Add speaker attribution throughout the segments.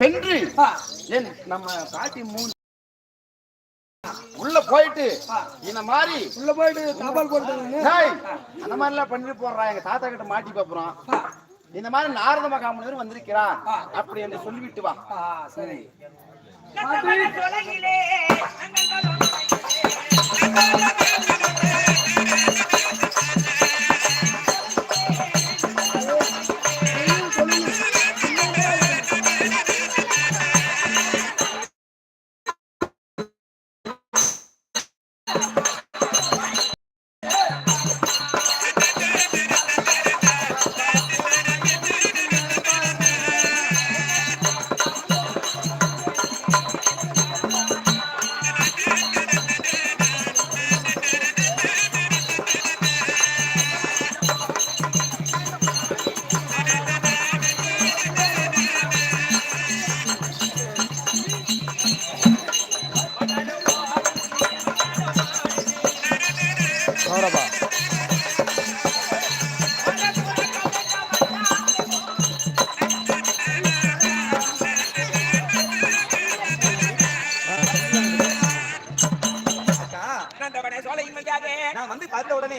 Speaker 1: சென்று. என் நம்ம பாட்டி மூணு உள்ள போயிட்டு இந்த மாதிரி
Speaker 2: உள்ள போயிட்டு தபால்
Speaker 1: போட்டு அந்த மாதிரி எல்லாம் பண்ணிட்டு போடுறான் எங்க தாத்தா கிட்ட மாட்டி பாப்புறோம் இந்த மாதிரி நாரத மகாமுனிவர் வந்திருக்கிறார். அப்படி என்று சொல்லிவிட்டு வா.
Speaker 2: சரி.
Speaker 3: பார்த்த உடனே.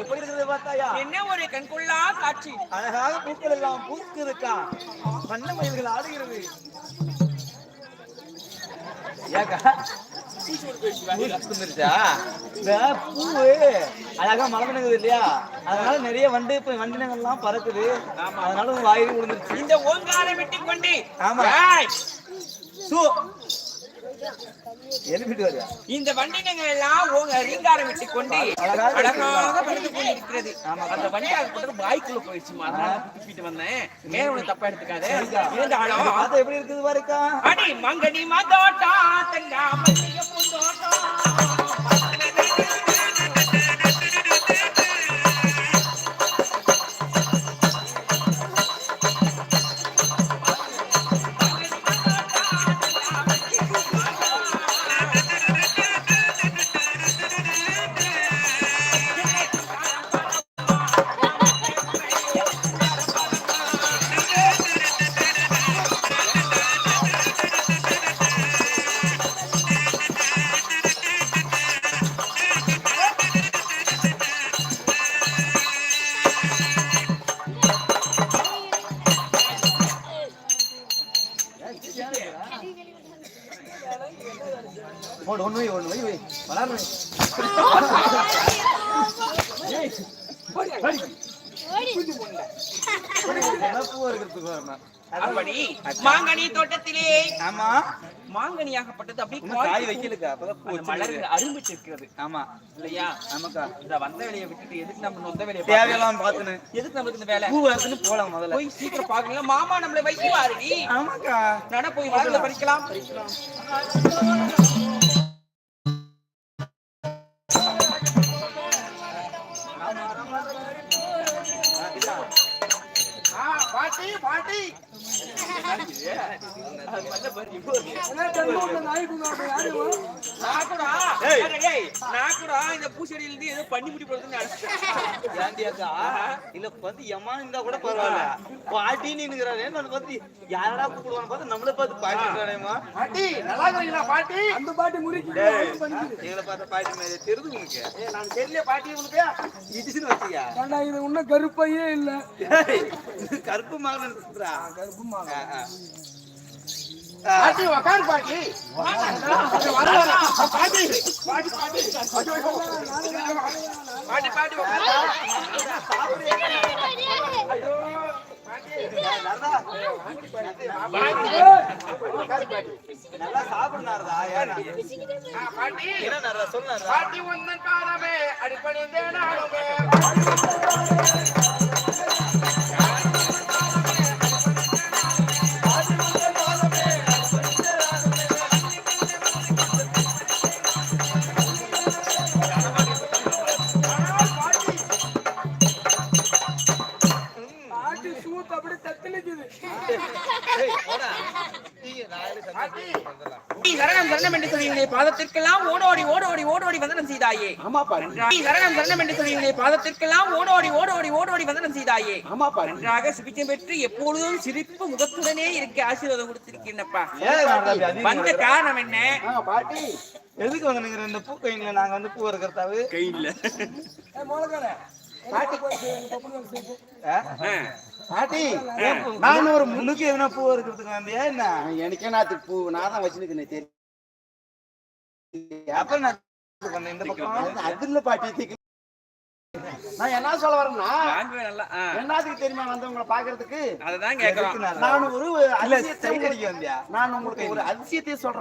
Speaker 3: எப்படி இருக்குது பார்த்தாயா?
Speaker 4: என்ன ஒரு கண்கொள்ளா காட்சி.
Speaker 3: அழகாக பூக்கள் எல்லாம் பூத்து இருக்கா வண்ண மயில்கள் ஆடுகிறது. அழகா மலர்ந்துக்குது இல்லையா? அதனால நிறைய வண்டு இப்ப வண்டினங்கள்லாம் பறக்குது. அதனால உன் வாயில் விழுந்துருச்சு.
Speaker 4: இந்த ஓங்காரம் விட்டுக் கொண்டு
Speaker 3: ஆமா.
Speaker 4: இந்த வண்டினங்கள் எல்லாம் ரீங்காரம் விட்டுக் கொண்டு
Speaker 3: அழகாக
Speaker 4: பறந்து கொண்டிருக்கிறது. அந்த வண்டி அது போட்டு வாய்க்குள்ள போயிடுச்சுமா? அதனால தூக்கிட்டு வந்தேன். மேல ஒண்ணு தப்பா எடுத்துக்காத.
Speaker 3: பார்த்தா எப்படி இருக்குது பாருக்கா?
Speaker 4: அடி மங்கடி மதோட்டா தங்கா மல்லிகை பூந்தோட்டம்.
Speaker 3: போடு ஒண்ணு வை ஒண்ணு வை வை. வளர்ந்து பூ இருக்கிறதுக்கு வரணும்
Speaker 4: அப்படி மாங்கனி தோட்டத்திலே
Speaker 3: ஆமா.
Speaker 4: மாங்கனியாகப்பட்டது அப்படி
Speaker 3: இன்னும் காய் வைக்கலுக்கா அப்பதான்.
Speaker 4: மலர்கள் அரும்பிட்டு இருக்கிறது
Speaker 3: ஆமா.
Speaker 4: இல்லையா?
Speaker 3: ஆமாக்கா.
Speaker 4: இந்த வந்த வேலையை விட்டுட்டு எதுக்கு நம்ம நொந்த வேலையை
Speaker 3: தேவையெல்லாம் பாத்துன்னு
Speaker 4: எதுக்கு நம்மளுக்கு இந்த வேலை?
Speaker 3: பூ போலாம் முதல்ல.
Speaker 4: போய் சீக்கிரம் பாக்கல மாமா நம்மளை வைக்குவாரு நீ.
Speaker 3: ஆமாக்கா.
Speaker 4: நட போய் மலர்ல பறிக்கலாம் நான் கூட
Speaker 3: ஏய்.
Speaker 4: ஏய், ஏய், நான் கூட இந்த பூச்செடியில இருந்து ஏதோ பண்ணி முடி போடுறதுன்னு நினைச்சேன்.
Speaker 3: ஏண்டியாக்கா இல்ல பார்த்து எம்மா இருந்தா கூட பரவாயில்ல. பாட்டின்னு இருக்கிறாரே நான் பார்த்து யாரடா கூப்பிடுவான்னு பார்த்து நம்மள பார்த்து
Speaker 1: பாட்டி நல்லா இருக்கிறீங்களா பாட்டி?
Speaker 2: அந்த பாட்டி முறிக்கு
Speaker 3: எங்களை பார்த்த பாட்டி மாதிரி தெரியுது உனக்கு?
Speaker 1: ஏய், நான் தெரியல பாட்டி உனக்கு.
Speaker 3: இடிச்சுன்னு வச்சியா
Speaker 2: ஏண்டா இது இன்னும் கருப்பையே இல்ல.
Speaker 3: கருப்பு மகன் இருக்குறா
Speaker 2: கருப்புமா
Speaker 1: பாட்டி உக்காரு பாட்டி.
Speaker 3: நல்லா சாப்பிடுனாருதா என்ன சொன்னாரா
Speaker 1: பாட்டி உந்தன் காலமே அடிப்பணிந்தே
Speaker 3: நீ.
Speaker 4: நீ சரணம் சரணம் என்று சொல்லியுடைய பாதத்திற்கெல்லாம் ஓடோடி ஓடோடி ஓடோடி வந்தனம் செய்தாயே.
Speaker 1: ஆமாப்பா
Speaker 4: நன்றாக சரணம் சரணம் என்று சொல்லியுடைய பாதத்திற்கெல்லாம் ஓடோடி ஓடோடி ஓடோடி வந்தனம் செய்தாயே.
Speaker 1: ஆமாப்பா
Speaker 4: நன்றாக சிகிச்சை பெற்று எப்பொழுதும் சிரிப்பு முகத்துடனே இருக்க ஆசீர்வாதம்
Speaker 3: அதிகம்
Speaker 4: வந்த காரணம் என்ன?
Speaker 1: பாட்டி.
Speaker 3: எதுக்கு வந்து இந்த பூ கைங்கள நாங்க வந்து பூ இருக்கிறதாவு
Speaker 4: கையில
Speaker 1: பாட்டி. நான் ஒரு
Speaker 3: முன்னுக்கு எதுனா பூ இருக்கிறதுக்கு வந்தியா? என்ன?
Speaker 1: எனக்கே நான் பூ நான் தான் வச்சுருக்கேன் தெரியும்
Speaker 3: அப்ப நான்
Speaker 1: அது- இல்ல பாட்டி திக்கு. நான் என்ன சொல்ல வரேன்னா என்னத்துக்கு தெரியுமா வந்து உங்களை பாக்குறதுக்கு
Speaker 4: அததான் கேக்குறோம்.
Speaker 1: நான் ஒரு அதிசயத்தை
Speaker 3: சைட் அடிக்க வந்தியா?
Speaker 1: நான் உங்களுக்கு ஒரு அதிசயத்தை சொல்றேன்.